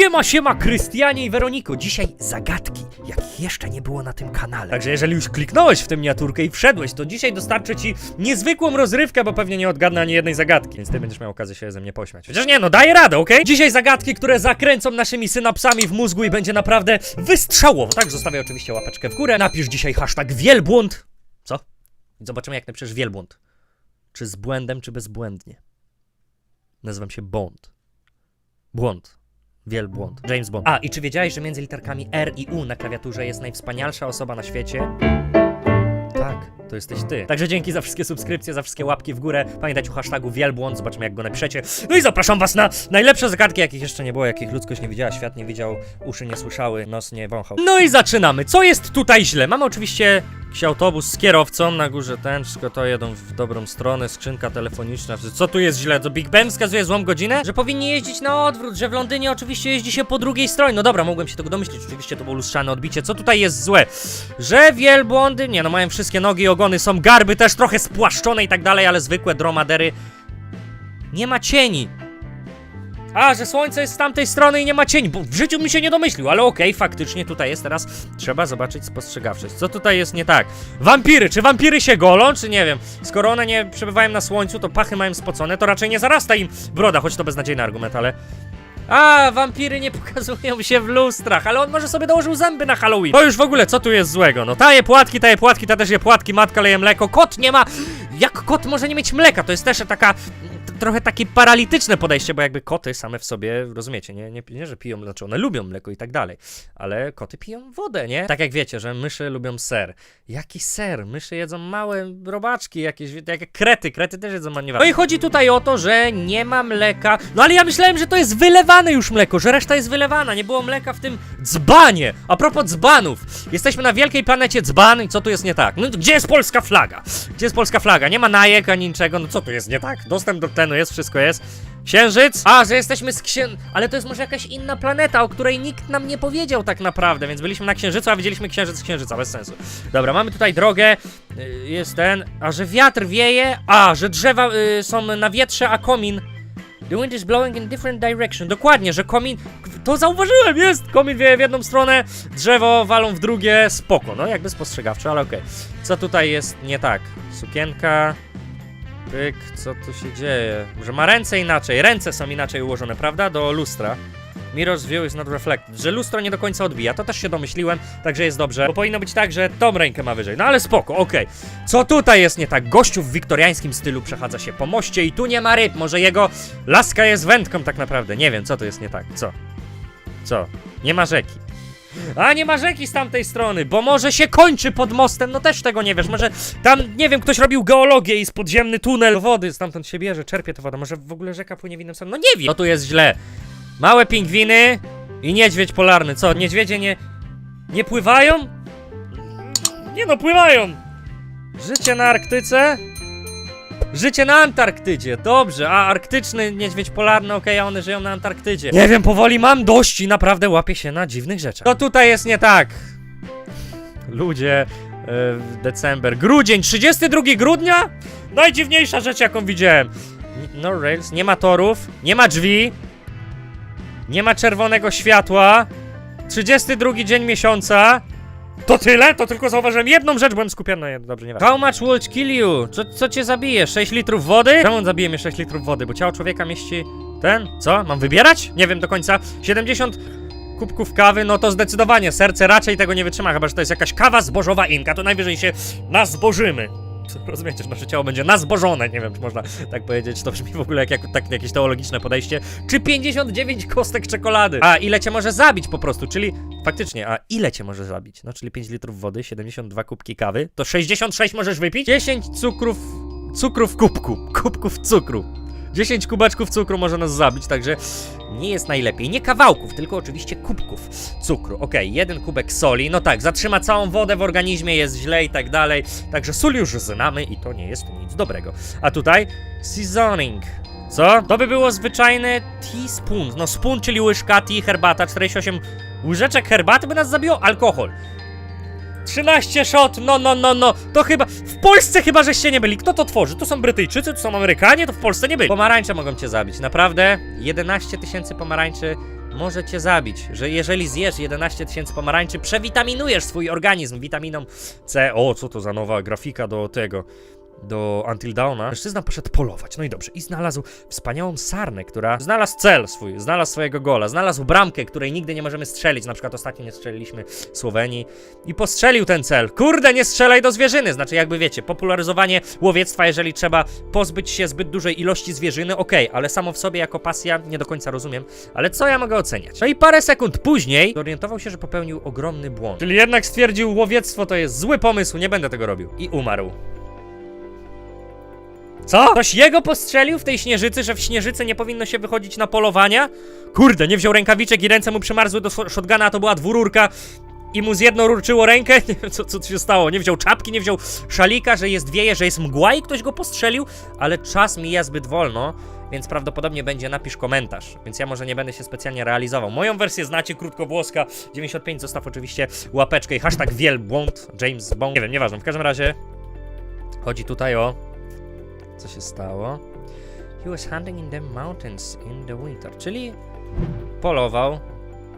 Siema, siema, Krystianie i Weroniko. Dzisiaj zagadki, jakich jeszcze nie było na tym kanale. Także jeżeli już kliknąłeś w tę miniaturkę i wszedłeś, to dzisiaj dostarczę ci niezwykłą rozrywkę, bo pewnie nie odgadnę ani jednej zagadki, więc ty będziesz miał okazję się ze mnie pośmiać. Chociaż nie, no daję radę, okej? Dzisiaj zagadki, które zakręcą naszymi synapsami w mózgu i będzie naprawdę wystrzałowo. Tak, zostawię oczywiście łapeczkę w górę. Napisz dzisiaj hashtag wielbłąd. Co? I zobaczymy, jak napiszesz wielbłąd. Czy z błędem, czy bezbłędnie. Nazywam się Bond. Błąd. Wielbłąd. James Bond. A, i czy wiedziałeś, że między literkami R i U na klawiaturze jest najwspanialsza osoba na świecie? Tak, to jesteś ty. Także dzięki za wszystkie subskrypcje, za wszystkie łapki w górę. Pamiętajcie o hashtagu wielbłąd, zobaczymy jak go napiszecie. No i zapraszam was na najlepsze zagadki, jakich jeszcze nie było, jakich ludzkość nie widziała, świat nie widział, uszy nie słyszały, nos nie wąchał. No i zaczynamy. Co jest tutaj źle? Mamy oczywiście jakiś autobus z kierowcą, na górze ten, wszystko to jedą w dobrą stronę, skrzynka telefoniczna. Co tu jest źle? To Big Ben wskazuje złą godzinę? Że powinni jeździć na odwrót, że w Londynie oczywiście jeździ się po drugiej stronie. No dobra, mogłem się tego domyślić, oczywiście to było lustrzane odbicie. Co tutaj jest złe? Że wielbłądy, nie no, mają wszystkie nogi i ogony, są garby też trochę spłaszczone i tak dalej, ale zwykłe dromadery nie ma cieni. A, że słońce jest z tamtej strony i nie ma cieni, bo w życiu mi się nie domyślił, ale okej, faktycznie tutaj jest teraz, trzeba zobaczyć spostrzegawczość. Co tutaj jest nie tak? Wampiry, czy wampiry się golą, czy nie wiem? Skoro one nie przebywają na słońcu, to pachy mają spocone, to raczej nie zarasta im broda, choć to beznadziejny argument, ale... A, wampiry nie pokazują się w lustrach, ale on może sobie dołożył zęby na Halloween. To już w ogóle, co tu jest złego? No ta je płatki, ta je płatki, ta też je płatki, matka leje mleko, kot nie ma... Jak kot może nie mieć mleka? To jest też taka... Trochę takie paralityczne podejście, bo jakby koty same w sobie, rozumiecie, nie, nie, nie że piją, znaczy one lubią mleko i tak dalej, ale koty piją wodę, nie? Tak jak wiecie, że myszy lubią ser. Jaki ser? Myszy jedzą małe robaczki, jakieś, jak krety, krety też jedzą marniewa. No i chodzi tutaj o to, że nie ma mleka, no ale ja myślałem, że to jest wylewane już mleko, że reszta jest wylewana, nie było mleka w tym dzbanie. A propos dzbanów, jesteśmy na wielkiej planecie dzban i co tu jest nie tak? No gdzie jest polska flaga? Gdzie jest polska flaga? Nie ma najek ani niczego, no co tu jest nie tak? Dostęp do tlenu jest, wszystko jest. Księżyc? A, że jesteśmy z księ... Ale to jest może jakaś inna planeta, o której nikt nam nie powiedział tak naprawdę, więc byliśmy na Księżycu, a widzieliśmy Księżyc z Księżyca, bez sensu. Dobra, mamy tutaj drogę, y, jest ten, a że wiatr wieje, a, że drzewa y, są na wietrze, a komin... The wind is blowing in different direction. Dokładnie, że komin... To zauważyłem, jest! Komin wieje w jedną stronę, drzewo walą w drugie, spoko, no jakby spostrzegawczo, ale okej. Co tutaj jest nie tak? Sukienka... Pyk, co tu się dzieje? Że ma ręce inaczej, ręce są inaczej ułożone, prawda? Do lustra. Mirror's view is not reflected. Że lustro nie do końca odbija, to też się domyśliłem, także jest dobrze. Bo powinno być tak, że tą rękę ma wyżej. No ale spoko, okej. Co tutaj jest nie tak? Gościu w wiktoriańskim stylu przechadza się po moście i tu nie ma ryb. Może jego laska jest wędką tak naprawdę. Nie wiem, co tu jest nie tak. Co? Co? Nie ma rzeki. A nie ma rzeki z tamtej strony, bo może się kończy pod mostem, no też tego nie wiesz, może tam, nie wiem, ktoś robił geologię i jest podziemny tunel wody, stamtąd się bierze, czerpie tę wodę, może w ogóle rzeka płynie w innym stronę, no nie wiem. No tu jest źle. Małe pingwiny i niedźwiedź polarny, co, niedźwiedzie nie, nie pływają? Nie no, pływają! Życie na Arktyce? Życie na Antarktydzie, dobrze, a arktyczny niedźwiedź polarny, okej, a one żyją na Antarktydzie. Nie wiem, powoli mam dość i naprawdę łapię się na dziwnych rzeczach. To tutaj jest nie tak. Ludzie, e, december, grudzień, 32 grudnia? Najdziwniejsza rzecz, jaką widziałem. No rails, nie ma torów, nie ma drzwi, nie ma czerwonego światła, 32 dzień miesiąca. To tyle? To tylko zauważyłem jedną rzecz, byłem skupiony na jednym. Dobrze, nie How much will kill you? Co, co cię zabije? 6 litrów wody? Czemu on zabije mnie 6 litrów wody? Bo ciało człowieka mieści ten? Co? Mam wybierać? Nie wiem do końca. 70 kubków kawy, no to zdecydowanie serce raczej tego nie wytrzyma, chyba że to jest jakaś kawa zbożowa inka, to najwyżej się nazbożymy. Rozumiecie, że nasze ciało będzie nazbożone, nie wiem, czy można tak powiedzieć, to brzmi w ogóle jak, jak tak, jakieś teologiczne podejście. Czy 59 kostek czekolady? A ile cię może zabić po prostu, czyli faktycznie, a ile cię może zabić? No, czyli 5 litrów wody, 72 kubki kawy, to 66 możesz wypić? 10 cukrów, cukrów kubku, kubków cukru. 10 kubeczków cukru może nas zabić, także nie jest najlepiej. Nie kawałków, tylko oczywiście kubków cukru. Okej, jeden kubek soli, no tak, zatrzyma całą wodę w organizmie, jest źle i tak dalej. Także sól już znamy i to nie jest nic dobrego. A tutaj seasoning. Co? To by było zwyczajny teaspoon. No spoon, czyli łyżka, tea, herbata, 48 łyżeczek herbaty by nas zabiło? Alkohol. 13 shot, no, no, no, no. To chyba. W Polsce chyba żeście nie byli. Kto to tworzy? Tu są Brytyjczycy, tu są Amerykanie, to w Polsce nie byli. Pomarańcze mogą cię zabić, naprawdę. 11 tysięcy pomarańczy może cię zabić, że jeżeli zjesz 11 tysięcy pomarańczy, przewitaminujesz swój organizm witaminą C. O, co to za nowa grafika do tego, do Until Dawna. Mężczyzna poszedł polować, no i dobrze, i znalazł wspaniałą sarnę, która znalazł cel swój, znalazł swojego gola, znalazł bramkę, której nigdy nie możemy strzelić, na przykład ostatnio nie strzeliliśmy Słowenii i postrzelił ten cel. Kurde, nie strzelaj do zwierzyny, znaczy jakby wiecie, popularyzowanie łowiectwa, jeżeli trzeba pozbyć się zbyt dużej ilości zwierzyny, okej, ale samo w sobie jako pasja nie do końca rozumiem, ale co ja mogę oceniać? No i parę sekund później zorientował się, że popełnił ogromny błąd. Czyli jednak stwierdził, łowiectwo to jest zły pomysł, nie będę tego robił. I umarł. Co? Ktoś jego postrzelił w tej śnieżycy, że w śnieżycy nie powinno się wychodzić na polowania? Kurde, nie wziął rękawiczek i ręce mu przymarzły do sh- shotguna, a to była dwururka i mu zjednorurczyło rękę? Nie wiem, co, co się stało. Nie wziął czapki, nie wziął szalika, że jest wieje, że jest mgła i ktoś go postrzelił, ale czas mija zbyt wolno, więc prawdopodobnie będzie napisz komentarz, więc ja może nie będę się specjalnie realizował. Moją wersję znacie, krótkowłoska, 95, zostaw oczywiście łapeczkę i hashtag wielbłąd, James Bond, nie wiem, nieważne, w każdym razie chodzi tutaj o co się stało? He was hunting in the mountains in the winter, czyli polował,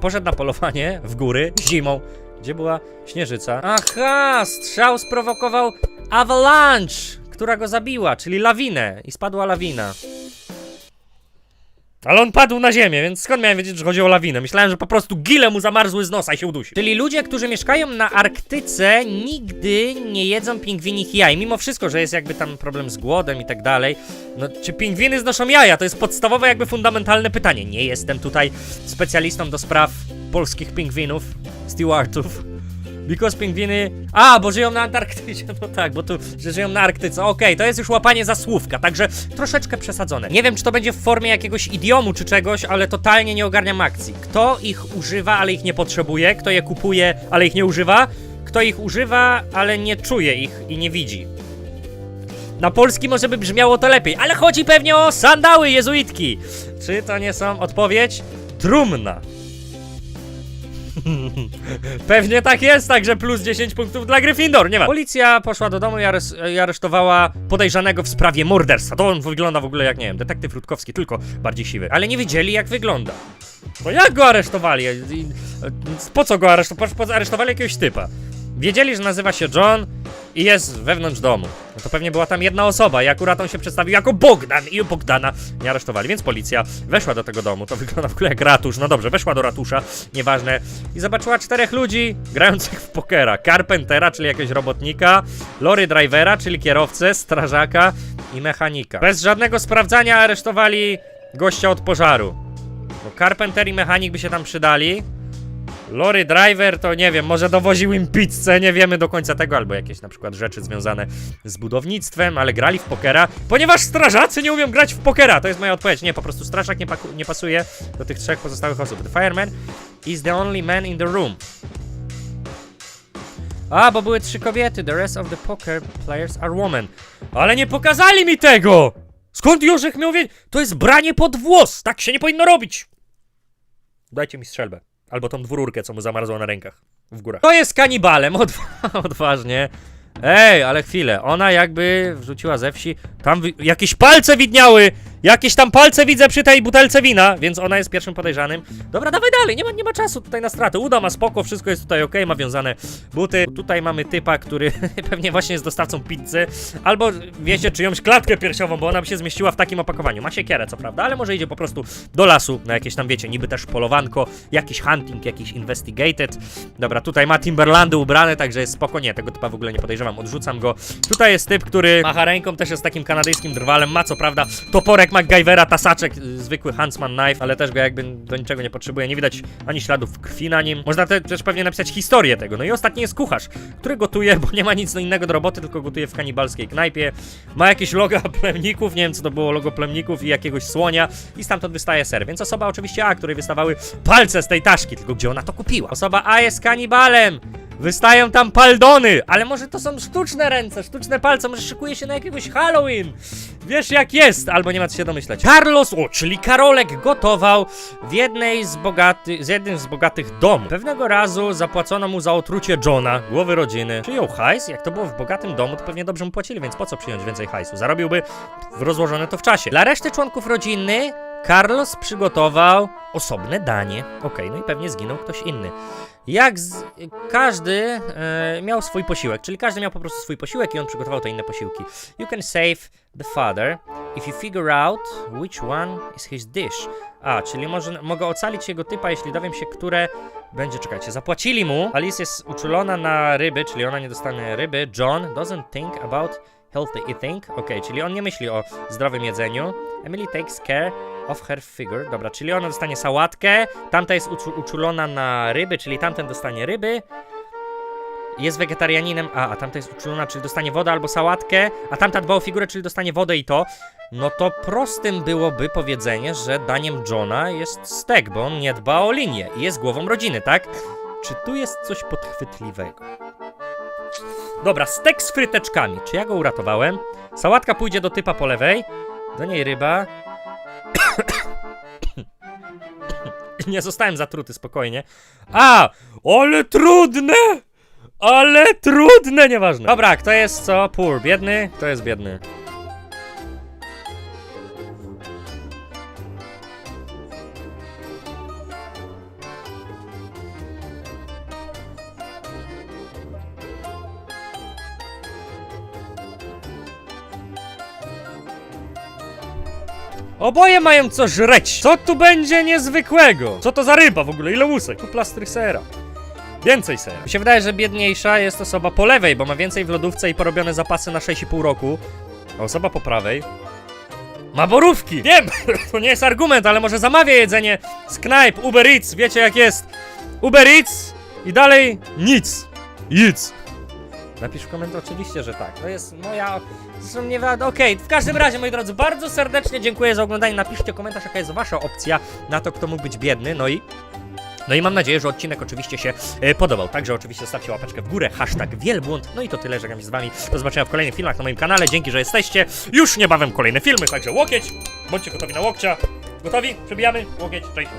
poszedł na polowanie w góry zimą, gdzie była śnieżyca. Aha, strzał sprowokował avalanche, która go zabiła, czyli lawinę i spadła lawina. Ale on padł na ziemię, więc skąd miałem wiedzieć, że chodzi o lawinę? Myślałem, że po prostu gile mu zamarzły z nosa i się udusi. Czyli ludzie, którzy mieszkają na Arktyce, nigdy nie jedzą pingwinich jaj. Mimo wszystko, że jest jakby tam problem z głodem i tak dalej. No, czy pingwiny znoszą jaja? To jest podstawowe, jakby fundamentalne pytanie. Nie jestem tutaj specjalistą do spraw polskich pingwinów, stewardów. Because pingwiny. A, bo żyją na Antarktydzie. No tak, bo tu, że żyją na Arktyce. Okej, to jest już łapanie za słówka, także troszeczkę przesadzone. Nie wiem, czy to będzie w formie jakiegoś idiomu czy czegoś, ale totalnie nie ogarniam akcji. Kto ich używa, ale ich nie potrzebuje? Kto je kupuje, ale ich nie używa? Kto ich używa, ale nie czuje ich i nie widzi? Na polski może by brzmiało to lepiej, ale chodzi pewnie o sandały jezuitki. Czy to nie są odpowiedź? Trumna. Pewnie tak jest, także plus 10 punktów dla Gryffindor, nie ma. Policja poszła do domu i, ares i aresztowała podejrzanego w sprawie morderstwa. To on wygląda w ogóle jak, nie wiem, detektyw Rutkowski, tylko bardziej siwy. Ale nie wiedzieli jak wygląda. To jak go aresztowali? Po co go aresztowali? Po, po, aresztowali jakiegoś typa. Wiedzieli, że nazywa się John i jest wewnątrz domu. No to pewnie była tam jedna osoba i akurat on się przedstawił jako Bogdan i Bogdana nie aresztowali, więc policja weszła do tego domu. To wygląda w ogóle jak ratusz. No dobrze, weszła do ratusza, nieważne. I zobaczyła czterech ludzi grających w pokera. Carpentera, czyli jakiegoś robotnika, Lory Drivera, czyli kierowcę, strażaka i mechanika. Bez żadnego sprawdzania aresztowali gościa od pożaru. Bo Carpenter i mechanik by się tam przydali. Lory Driver to nie wiem, może dowoził im pizzę, nie wiemy do końca tego, albo jakieś na przykład rzeczy związane z budownictwem, ale grali w pokera, ponieważ strażacy nie umią grać w pokera, to jest moja odpowiedź. Nie, po prostu strażak nie, nie pasuje do tych trzech pozostałych osób. The fireman is the only man in the room. A, bo były trzy kobiety, the rest of the poker players are women. Ale nie pokazali mi tego! Skąd Jorzek miał wiedzieć? To jest branie pod włos, tak się nie powinno robić. Dajcie mi strzelbę. Albo tą dwururkę, co mu zamarzło na rękach. W górach. To jest kanibalem, odwa odważnie. Ej, ale chwilę, ona jakby wrzuciła ze wsi, tam jakieś palce widniały, jakieś tam palce widzę przy tej butelce wina, więc ona jest pierwszym podejrzanym. Dobra, dawaj dalej, nie ma, nie ma czasu tutaj na stratę, uda ma spoko, wszystko jest tutaj ok, ma wiązane buty. Tutaj mamy typa, który pewnie właśnie jest dostawcą pizzy, albo wiecie, czyjąś klatkę piersiową, bo ona by się zmieściła w takim opakowaniu. Ma siekierę, co prawda, ale może idzie po prostu do lasu na jakieś tam, wiecie, niby też polowanko, jakiś hunting, jakiś investigated. Dobra, tutaj ma Timberlandy ubrane, także jest spoko, nie, tego typa w ogóle nie podejrzewam, odrzucam go. Tutaj jest typ, który macha ręką, też jest takim kanadyjskim drwalem, ma co prawda toporek MacGyvera, tasaczek, y, zwykły Huntsman Knife, ale też go jakby do niczego nie potrzebuje, nie widać ani śladów krwi na nim. Można te, też pewnie napisać historię tego. No i ostatni jest kucharz, który gotuje, bo nie ma nic innego do roboty, tylko gotuje w kanibalskiej knajpie. Ma jakieś logo plemników, nie wiem co to było, logo plemników i jakiegoś słonia i stamtąd wystaje ser. Więc osoba oczywiście A, której wystawały palce z tej taszki, tylko gdzie ona to kupiła? Osoba A jest kanibalem! Wystają tam paldony, ale może to są sztuczne ręce, sztuczne palce, może szykuje się na jakiegoś Halloween. Wiesz jak jest, albo nie ma co się domyślać. Carlos, o, czyli Karolek gotował w jednej z bogaty, z jednym z bogatych domów. Pewnego razu zapłacono mu za otrucie Johna, głowy rodziny. Przyjął hajs, jak to było w bogatym domu, to pewnie dobrze mu płacili, więc po co przyjąć więcej hajsu? Zarobiłby w rozłożone to w czasie. Dla reszty członków rodziny Carlos przygotował osobne danie. Okej, no i pewnie zginął ktoś inny. Jak z... każdy e, miał swój posiłek, czyli każdy miał po prostu swój posiłek i on przygotował te inne posiłki. You can save the father if you figure out which one is his dish. A, czyli może, mogę ocalić jego typa, jeśli dowiem się, które będzie, czekajcie, zapłacili mu. Alice jest uczulona na ryby, czyli ona nie dostanie ryby. John doesn't think about healthy eating. Okej, czyli on nie myśli o zdrowym jedzeniu. Emily takes care of her figure. Dobra, czyli ona dostanie sałatkę. Tamta jest uczu- uczulona na ryby, czyli tamten dostanie ryby. Jest wegetarianinem, a, a tamta jest uczulona, czyli dostanie wodę albo sałatkę, a tamta dba o figurę, czyli dostanie wodę i to. No to prostym byłoby powiedzenie, że daniem Johna jest stek, bo on nie dba o linię i jest głową rodziny, tak? Czy tu jest coś podchwytliwego? Dobra, stek z fryteczkami. Czy ja go uratowałem? Sałatka pójdzie do typa po lewej, do niej ryba. Nie zostałem zatruty, spokojnie. A! Ale trudne! Ale trudne, nieważne. Dobra, kto jest co? Poor, biedny? Kto jest biedny? Oboje mają co żreć. Co tu będzie niezwykłego? Co to za ryba w ogóle? Ile łusek? Tu plastry sera. Więcej sera. Mi się wydaje, że biedniejsza jest osoba po lewej, bo ma więcej w lodówce i porobione zapasy na 6,5 roku. A osoba po prawej ma borówki. Wiem, to nie jest argument, ale może zamawia jedzenie z knajp, Uber Eats, wiecie jak jest. Uber Eats i dalej nic. Nic. Napisz w komentarzu oczywiście, że tak. To jest moja. Zresztą nie wiadomo. Okej, w każdym razie, moi drodzy, bardzo serdecznie dziękuję za oglądanie. Napiszcie komentarz, jaka jest wasza opcja na to, kto mógł być biedny. No i. No i mam nadzieję, że odcinek oczywiście się e, podobał. Także oczywiście stawcie łapeczkę w górę, hashtag wielbłąd. No i to tyle, żegnam się z wami. Do zobaczenia w kolejnych filmach na moim kanale. Dzięki, że jesteście. Już niebawem kolejne filmy, także łokieć. Bądźcie gotowi na łokcia. Gotowi? Przebijamy. Łokieć. Cześć.